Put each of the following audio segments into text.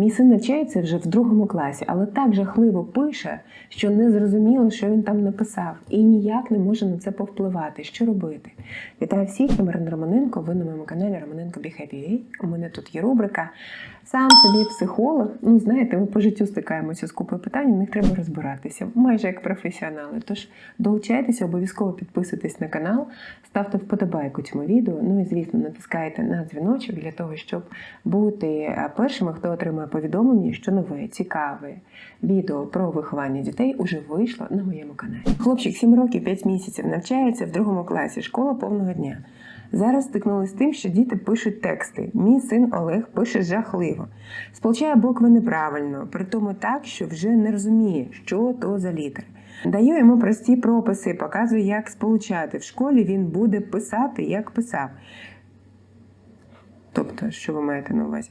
Мій син навчається вже в другому класі, але так жахливо пише, що не зрозуміло, що він там написав, і ніяк не може на це повпливати. Що робити? Вітаю всіх, я Марина Романенко. Ви на моєму каналі Романенко Behavior. У мене тут є рубрика Сам собі психолог. Ну, знаєте, ми по життю стикаємося з купою питань, в них треба розбиратися, майже як професіонали. Тож долучайтеся, обов'язково підписуйтесь на канал, ставте вподобайку цьому відео. Ну і звісно, натискайте на дзвіночок для того, щоб бути першими, хто отримує повідомлення, що нове, цікаве відео про виховання дітей уже вийшло на моєму каналі. Хлопчик 7 років 5 місяців навчається в другому класі, школа повного дня. Зараз стикнулися з тим, що діти пишуть тексти. Мій син Олег пише жахливо. Сполучає букви неправильно, при тому так, що вже не розуміє, що то за літери. Даю йому прості прописи, показую, як сполучати. В школі він буде писати, як писав. Тобто, що ви маєте на увазі?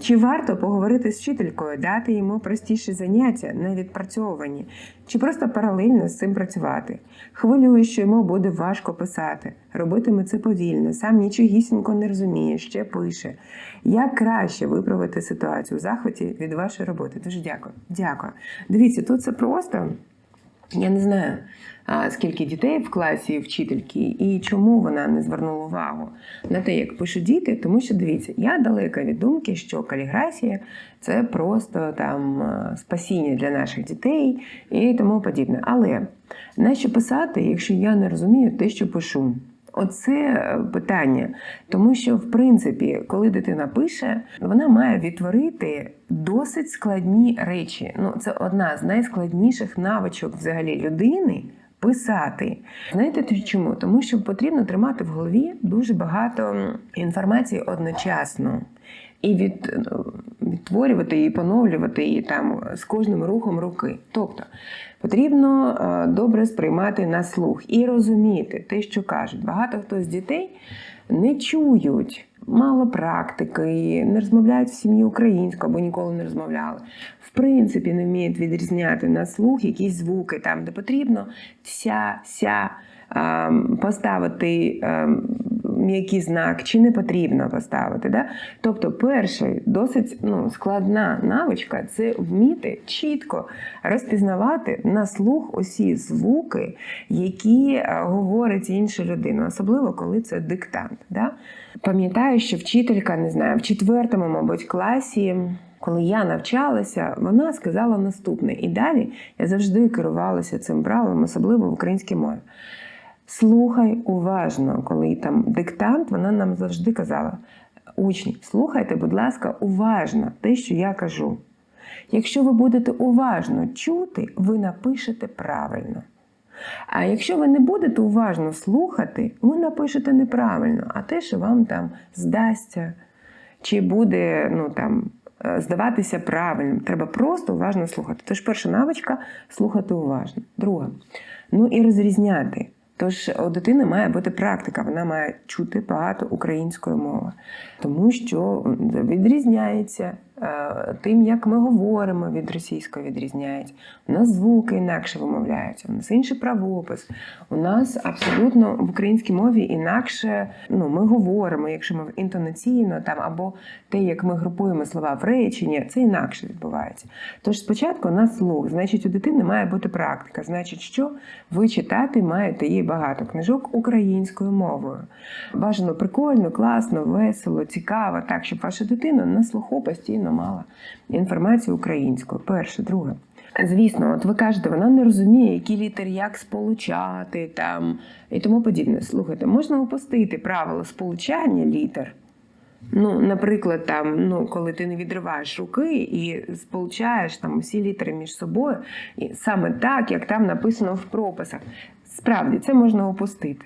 Чи варто поговорити з вчителькою, дати йому простіші заняття на відпрацьовуванні, чи просто паралельно з цим працювати? Хвилює, що йому буде важко писати, робитиме це повільно, сам нічогісінько не розуміє, ще пише. Як краще виправити ситуацію у захваті від вашої роботи? Дуже дякую. Дякую. Дивіться, тут це просто. Я не знаю, скільки дітей в класі вчительки і чому вона не звернула увагу на те, як пишуть діти. Тому що дивіться, я далека від думки, що каліграфія це просто там спасіння для наших дітей і тому подібне. Але нащо писати, якщо я не розумію те, що пишу? Оце е, питання, тому що в принципі, коли дитина пише, вона має відтворити досить складні речі. Ну, це одна з найскладніших навичок взагалі людини. Писати. Знаєте чому? Тому що потрібно тримати в голові дуже багато інформації одночасно і від, відтворювати її, поновлювати її там з кожним рухом руки. Тобто потрібно е, добре сприймати на слух і розуміти те, що кажуть. Багато хто з дітей не чують. Мало практики, не розмовляють в сім'ї українською або ніколи не розмовляли. В принципі, не вміють відрізняти на слух якісь звуки, там, де потрібно вся, ся поставити м'який знак, чи не потрібно поставити. Да? Тобто, перша досить ну, складна навичка це вміти чітко розпізнавати на слух усі звуки, які говорить інша людина, особливо коли це диктант. Да? Пам'ятаю, що вчителька не знаю, в четвертому, мабуть, класі. Коли я навчалася, вона сказала наступне. І далі я завжди керувалася цим правилом, особливо в українській мові. Слухай уважно, коли там диктант, вона нам завжди казала: учні, слухайте, будь ласка, уважно те, що я кажу. Якщо ви будете уважно чути, ви напишете правильно. А якщо ви не будете уважно слухати, ви напишете неправильно, а те, що вам там здасться, чи буде ну, там, е, здаватися правильним, треба просто уважно слухати. Тож перша навичка слухати уважно. Друга, ну і розрізняти. Тож у дитини має бути практика, вона має чути багато української мови, тому що відрізняється тим, як ми говоримо від російської відрізняється. У нас звуки інакше вимовляються, у нас інший правопис. У нас абсолютно в українській мові інакше ну, ми говоримо, якщо ми інтонаційно там або те, як ми групуємо слова в реченні, це інакше відбувається. Тож спочатку у нас слух, значить, у дитини має бути практика. Значить, що ви читати маєте їй багато книжок українською мовою. Бажано прикольно, класно, весело, цікаво, так, щоб ваша дитина на слуху постійно мала інформацію українською. Перше, друге. Звісно, от ви кажете, вона не розуміє, які літери як сполучати там і тому подібне. Слухайте, можна опустити правила сполучання літер. Ну, Наприклад, там, ну, коли ти не відриваєш руки і сполучаєш там усі літери між собою, і саме так, як там написано в прописах. Справді, це можна опустити.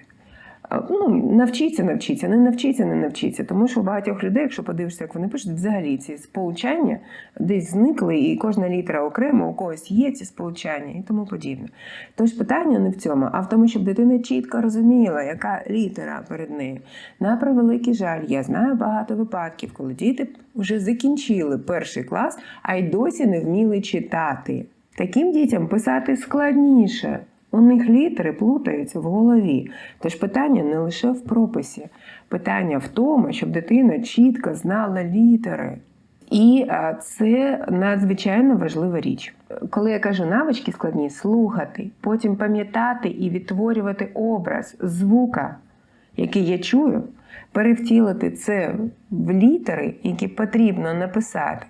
Ну, навчіться, навчіться, не навчіться, не навчіться. Тому що у багатьох людей, якщо подивишся, як вони пишуть, взагалі ці сполучання десь зникли, і кожна літера окремо, у когось є ці сполучання і тому подібне. Тож питання не в цьому, а в тому, щоб дитина чітко розуміла, яка літера перед нею. На превеликий жаль, я знаю багато випадків, коли діти вже закінчили перший клас, а й досі не вміли читати. Таким дітям писати складніше. У них літери плутаються в голові. Тож питання не лише в прописі, питання в тому, щоб дитина чітко знала літери. І це надзвичайно важлива річ. Коли я кажу навички складні, слухати, потім пам'ятати і відтворювати образ звука, який я чую, перевтілити це в літери, які потрібно написати,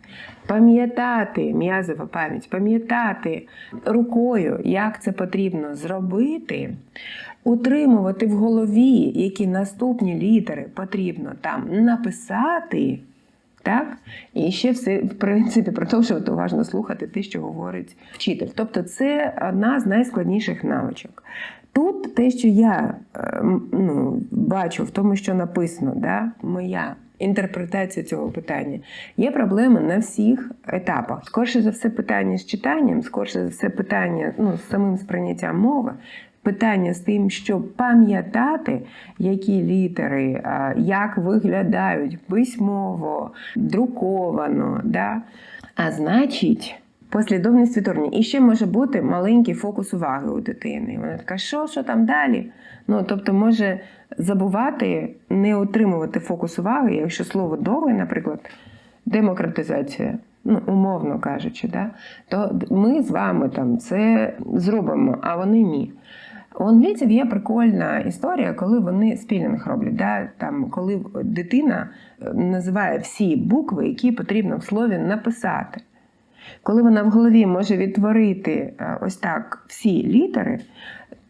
пам'ятати м'язова пам'ять, пам'ятати рукою, як це потрібно зробити, утримувати в голові, які наступні літери потрібно там написати. Так? І ще все, в принципі, продовжувати уважно слухати те, що говорить вчитель. Тобто, це одна з найскладніших навичок. Тут те, що я е, ну, бачу в тому, що написано, да, моя інтерпретація цього питання, є проблеми на всіх етапах. Скорше за все, питання з читанням, скорше за все, питання ну, з самим сприйняттям мови. Питання з тим, щоб пам'ятати, які літери, як виглядають письмово, друковано. Да? А значить, послідовність відтворення. І ще може бути маленький фокус уваги у дитини. Вона така, що, що там далі? Ну, Тобто, може забувати, не отримувати фокус уваги, якщо слово довге, наприклад, демократизація. Ну, умовно кажучи, да? то ми з вами там це зробимо, а вони ні. У англійців є прикольна історія, коли вони спілінг роблять. Да? Там, Коли дитина е, називає всі букви, які потрібно в слові написати. Коли вона в голові може відтворити е, ось так всі літери,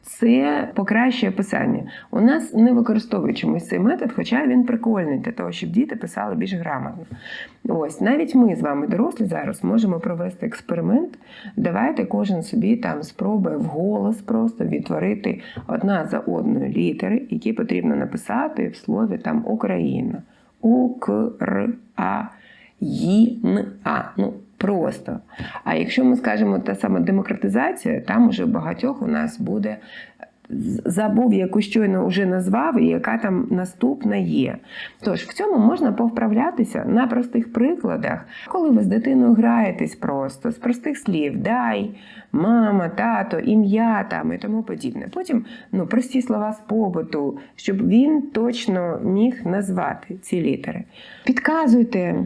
це покращує писання. У нас не використовують чомусь цей метод, хоча він прикольний для того, щоб діти писали більш грамотно. Ось навіть ми з вами, дорослі, зараз можемо провести експеримент. Давайте кожен собі там спробує вголос просто відтворити одна за одною літери, які потрібно написати в слові там Україна. У, К, Р, А, Ї, Н, А. Ну, Просто. А якщо ми скажемо та сама демократизація, там уже багатьох у нас буде. Забув, яку щойно вже назвав, і яка там наступна є. Тож в цьому можна повправлятися на простих прикладах, коли ви з дитиною граєтесь просто з простих слів дай, мама, тато, ім'я там і тому подібне. Потім ну, прості слова з побуту, щоб він точно міг назвати ці літери. Підказуйте.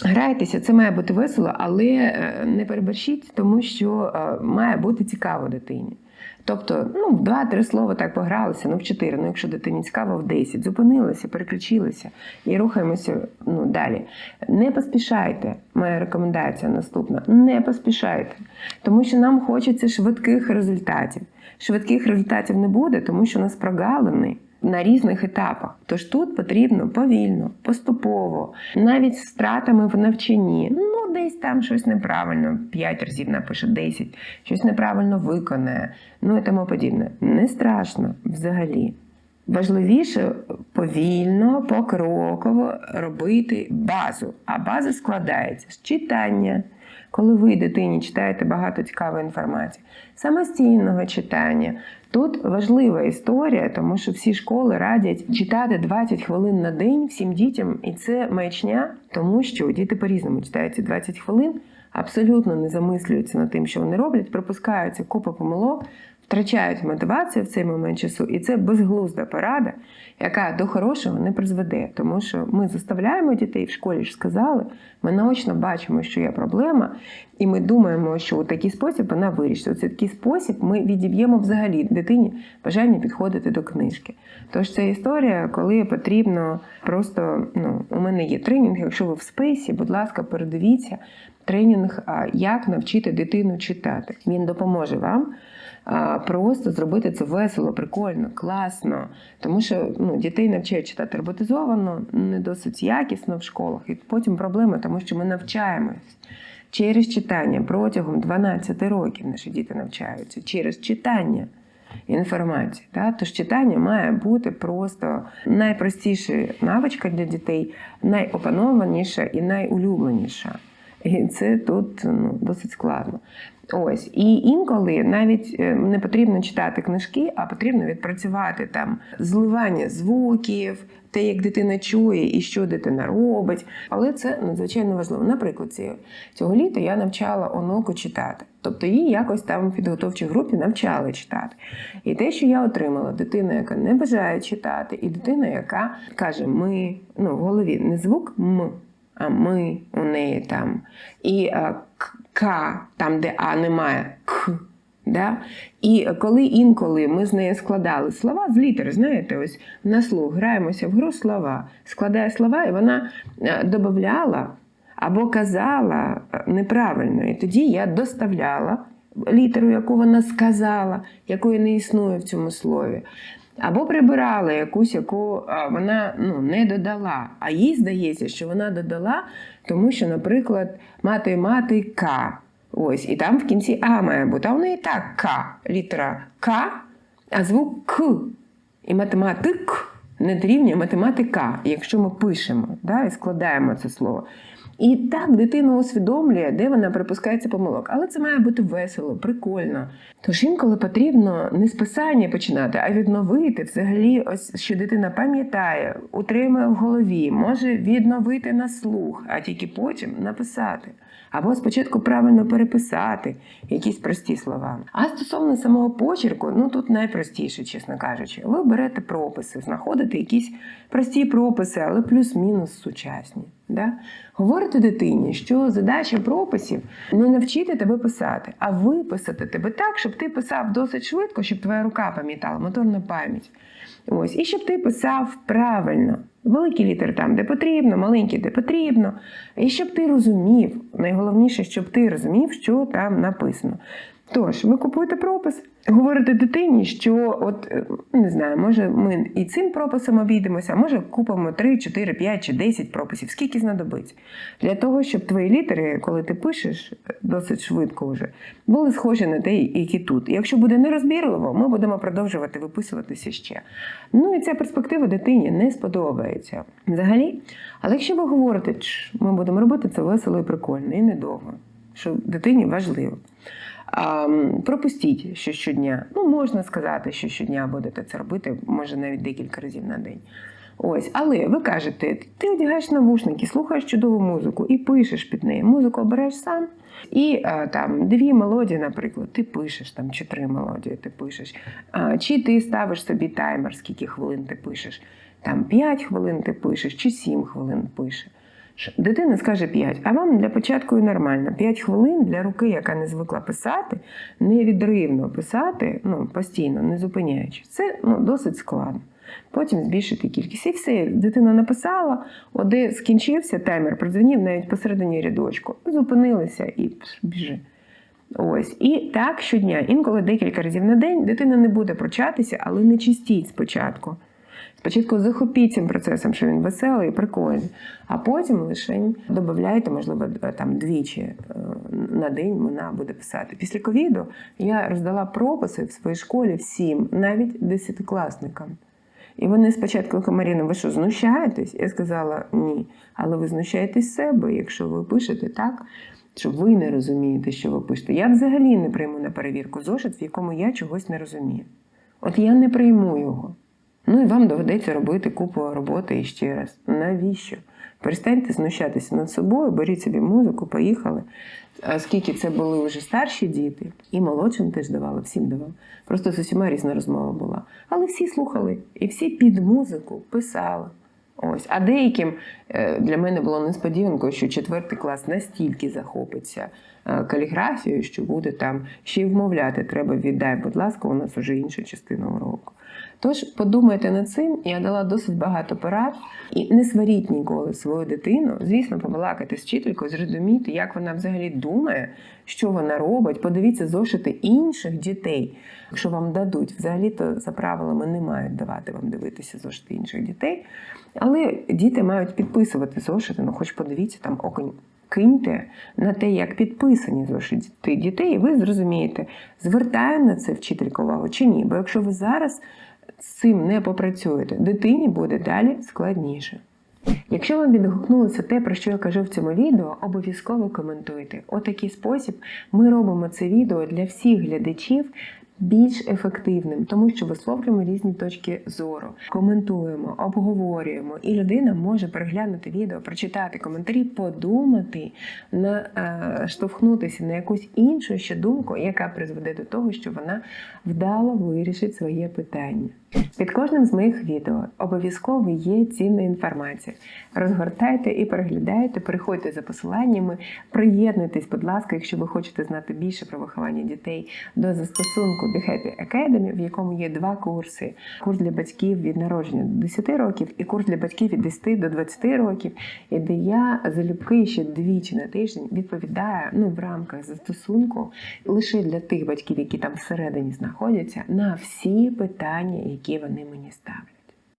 Грайтеся, це має бути весело, але е, не переборщіть, тому що е, має бути цікаво дитині. Тобто, ну, в два-три слова так погралися, ну в чотири. Ну, якщо дитині цікаво, в десять. Зупинилися, переключилися і рухаємося ну, далі. Не поспішайте. Моя рекомендація наступна: не поспішайте, тому що нам хочеться швидких результатів. Швидких результатів не буде, тому що у нас прогалини на різних етапах. Тож тут потрібно повільно, поступово, навіть з втратами в навчанні. Ну, десь там щось неправильно, 5 разів напише 10, щось неправильно виконає, ну і тому подібне. Не страшно взагалі. Важливіше повільно, покроково робити базу. А база складається з читання, коли ви дитині читаєте багато цікавої інформації, самостійного читання. Тут важлива історія, тому що всі школи радять читати 20 хвилин на день всім дітям, і це маячня, тому що діти по-різному читають ці 20 хвилин, абсолютно не замислюються над тим, що вони роблять, пропускаються купа помилок, втрачають мотивацію в цей момент часу, і це безглузда порада, яка до хорошого не призведе. Тому що ми заставляємо дітей в школі ж сказали, ми наочно бачимо, що є проблема, і ми думаємо, що у такий спосіб вона вирішить. У такий спосіб ми відіб'ємо взагалі дитині бажання підходити до книжки. Тож це історія, коли потрібно просто ну, у мене є тренінг. Якщо ви в спейсі, будь ласка, передивіться тренінг, як навчити дитину читати. Він допоможе вам просто зробити це весело, прикольно, класно. Тому що ну, дітей навчають читати роботизовано, не досить якісно в школах. І потім проблема, тому що ми навчаємось. Через читання протягом 12 років наші діти навчаються через читання інформації. Так? Тож читання має бути просто найпростіша навичка для дітей, найопанованіша і найулюбленіша. І це тут ну, досить складно. Ось і інколи навіть е, не потрібно читати книжки, а потрібно відпрацювати там зливання звуків, те, як дитина чує і що дитина робить. Але це надзвичайно важливо. Наприклад, цього літа я навчала онуку читати. Тобто її якось там в підготовчій групі навчали читати. І те, що я отримала, дитина, яка не бажає читати, і дитина, яка каже, ми ну в голові не звук м ми у неї там. І а, к- там, де А немає, К. Да? І коли інколи ми з нею складали слова з літер, знаєте, ось на слух граємося в гру слова, складає слова, і вона е, додавала або казала е, неправильно. І тоді я доставляла літеру, яку вона сказала, якої не існує в цьому слові. Або прибирала якусь, яку вона ну, не додала. А їй здається, що вона додала, тому що, наприклад, мати мати К. Ось, і там в кінці А має бути. А вона неї так К, літера К, а звук К. І математик не дорівнює математика, якщо ми пишемо да, і складаємо це слово. І так дитина усвідомлює, де вона припускається помилок. Але це має бути весело, прикольно. Тож інколи потрібно не з писання починати, а відновити взагалі, ось що дитина пам'ятає, утримує в голові, може відновити на слух, а тільки потім написати. Або спочатку правильно переписати якісь прості слова. А стосовно самого почерку, ну тут найпростіше, чесно кажучи. Ви берете прописи, знаходите якісь прості прописи, але плюс-мінус сучасні. Да? Говорите дитині, що задача прописів не навчити тебе писати, а виписати тебе так, щоб ти писав досить швидко, щоб твоя рука пам'ятала, моторна пам'ять. Ось, і щоб ти писав правильно. Великі літери там, де потрібно, маленькі, де потрібно. І щоб ти розумів, найголовніше, щоб ти розумів, що там написано. Тож, ви купуєте пропис, говорите дитині, що от е, не знаю, може ми і цим прописом обійдемося, а може купимо 3, 4, 5 чи 10 прописів, скільки знадобиться. Для того, щоб твої літери, коли ти пишеш е, досить швидко вже, були схожі на те, які тут. І Якщо буде нерозбірливо, ми будемо продовжувати виписуватися ще. Ну і ця перспектива дитині не сподобається взагалі. Але якщо ви говорите, «Чш, ми будемо робити це весело і прикольно, і недовго, що дитині важливо. А, пропустіть що щодня. Ну, можна сказати, що щодня будете це робити, може навіть декілька разів на день. Ось, але ви кажете, ти одягаєш навушники, слухаєш чудову музику і пишеш під неї. Музику обереш сам. І а, там дві мелодії, наприклад, ти пишеш там чи три мелодії ти пишеш. А, чи ти ставиш собі таймер, скільки хвилин ти пишеш. Там 5 хвилин ти пишеш, чи 7 хвилин пишеш. Ш- Дитина скаже 5, а вам для початку і нормально. 5 хвилин для руки, яка не звикла писати, невідривно писати, ну, постійно, не зупиняючись. Це ну, досить складно. Потім збільшити кількість. І все, дитина написала, оде скінчився таймер, продзвонів навіть посередині рядочку. Зупинилися і біжи. Ось. І так щодня, інколи декілька разів на день дитина не буде прочатися, але не чистіть спочатку. Спочатку захопіть цим процесом, що він веселий і прикольний, а потім лише додайте, можливо, там двічі е, на день вона буде писати. Після ковіду я роздала прописи в своїй школі всім, навіть десятикласникам. І вони спочатку кажуть, Маріна, ви що, знущаєтесь? Я сказала ні. Але ви знущаєтесь себе, якщо ви пишете так, що ви не розумієте, що ви пишете. Я взагалі не прийму на перевірку зошит, в якому я чогось не розумію. От я не прийму його. Ну і вам доведеться робити купу роботи і ще раз. Навіщо? Перестаньте знущатися над собою, беріть собі музику, поїхали. Оскільки це були вже старші діти, і молодшим теж давали, всім давали. Просто з усіма різна розмова була. Але всі слухали, і всі під музику писали. Ось. А деяким е, для мене було несподіванкою, що четвертий клас настільки захопиться е, каліграфією, що буде там ще й вмовляти. Треба віддай, будь ласка, у нас вже інша частина уроку. Тож подумайте над цим, я дала досить багато порад. І не сваріть ніколи свою дитину. Звісно, побалакати з вчителькою, зрозуміти, як вона взагалі думає, що вона робить. Подивіться зошити інших дітей. Якщо вам дадуть, взагалі-то за правилами не мають давати вам дивитися зошити інших дітей. Але діти мають підписувати зошити, ну хоч подивіться там оконь. Киньте на те, як підписані зошити дітей, і ви зрозумієте, звертає на це вчителька увагу чи ні. Бо якщо ви зараз з цим не попрацюєте, дитині буде далі складніше. Якщо вам відгукнулося те, про що я кажу в цьому відео, обов'язково коментуйте. У такий спосіб ми робимо це відео для всіх глядачів більш ефективним, тому що висловлюємо різні точки зору, коментуємо, обговорюємо, і людина може переглянути відео, прочитати коментарі, подумати, наштовхнутися на якусь іншу ще думку, яка призведе до того, що вона вдало вирішить своє питання. Під кожним з моїх відео обов'язково є цінна інформація. Розгортайте і переглядайте, переходьте за посиланнями, приєднуйтесь, будь ласка, якщо ви хочете знати більше про виховання дітей до застосунку Be Happy Academy, в якому є два курси: курс для батьків від народження до 10 років і курс для батьків від 10 до 20 років, і де я залюбки ще двічі на тиждень відповідаю ну в рамках застосунку лише для тих батьків, які там всередині знаходяться, на всі питання, які вони мені ставлять.